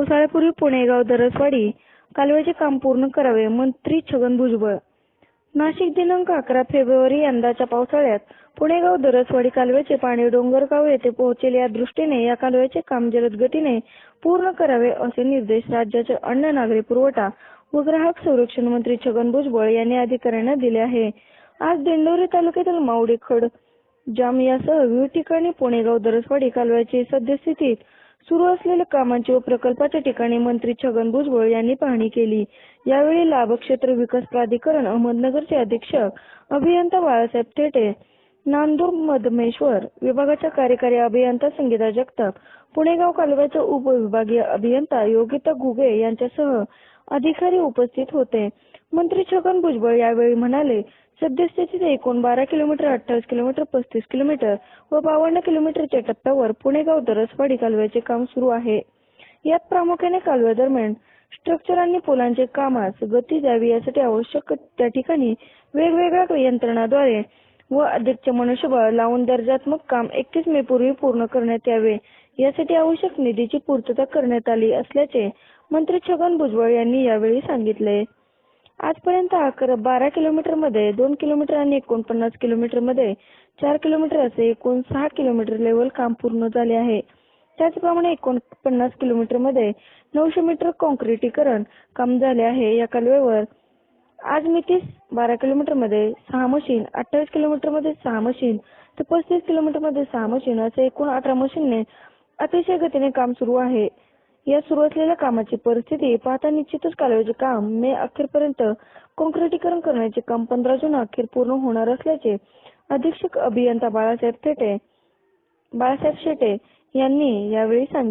पावसाळ्यापूर्वी पुणेगाव दरसवाडी कालव्याचे काम पूर्ण करावे मंत्री छगन भुजबळ. नाशिक दिनांक अकरा फेब्रुवारी यंदाच्या पावसाळ्यात पुणेगाव दरसवाडी कालव्याचे पाणी डोंगरगाव येथे पोहोचेल या दृष्टीने या कालव्याचे काम जलद गतीने पूर्ण करावे असे निर्देश राज्याचे अन्न नागरी पुरवठा व ग्राहक संरक्षण मंत्री छगन भुजबळ यांनी अधिकाऱ्यांना दिले आहे. आज दिंडोरी तालुक्यातील मावडी खड जाम यासह विविध ठिकाणी पुणेगाव दरसवाडी कालव्याची सद्यस्थितीत सुरू असलेल्या कामांची व प्रकल्पाच्या ठिकाणी मंत्री छगन भुजबळ यांनी पाहणी केली. यावेळी लाभक्षेत्र विकास प्राधिकरण अहमदनगरचे अधीक्षक अभियंता बाळासाहेब थेटे नांदूर मधमेश्वर विभागाच्या कार्यकारी अभियंता संगीता जगताप पुणेगाव कालव्याचे उपविभागीय अभियंता योगिता घुगे यांच्यासह अधिकारी उपस्थित होते. मंत्री छगन भुजबळ यावेळी म्हणाले सद्यस्थितीत एकूण बारा किलोमीटर अठ्ठावीस किलोमीटर पस्तीस किलोमीटर व बावन्न किलोमीटरच्या टप्प्यावर पुणेगाव दरसवाडी कालव्याचे काम सुरू आहे. यात प्रामुख्याने कालव्यादरम्यान स्ट्रक्चर आणि पुलांचे कामास गती द्यावी यासाठी आवश्यक त्या ठिकाणी वेगवेगळ्या यंत्रणाद्वारे व अधिकचे मनुष्यबळ लावून दर्जात्मक काम एकतीस मे पूर्वी पूर्ण करण्यात यावे. यासाठी आवश्यक निधीची पूर्तता करण्यात आली असल्याचे मंत्री छगन भुजबळ यांनी यावेळी सांगितले. आजपर्यंत अकरा बारा किलोमीटरमध्ये दोन किलोमीटर आणि एकोणपन्नास किलोमीटरमध्ये चार किलोमीटर असे एकूण सहा किलोमीटर लेवल काम पूर्ण झाले आहे. त्याचप्रमाणे एकोणपन्नास किलोमीटरमध्ये नऊशे मीटर कॉन्क्रिटीकरण काम झाले आहे. या कालव्यावर आज मितीस बारा किलोमीटरमध्ये सहा मशीन अठ्ठावीस किलोमीटरमध्ये सहा मशीन तर पस्तीस किलोमीटरमध्ये सहा मशीन असे एकूण अठरा मशीनने अतिशय गतीने काम सुरू आहे. या सुरू असलेल्या कामाची परिस्थिती पाहता निश्चितच कालव्याचे काम मे अखेरपर्यंत काँक्रिटीकरण करण्याचे काम पंधरा जून अखेर पूर्ण होणार असल्याचे अधीक्षक अभियंता बाळासाहेब थेटे बाळासाहेब शेटे यांनी यावेळी सांगितले.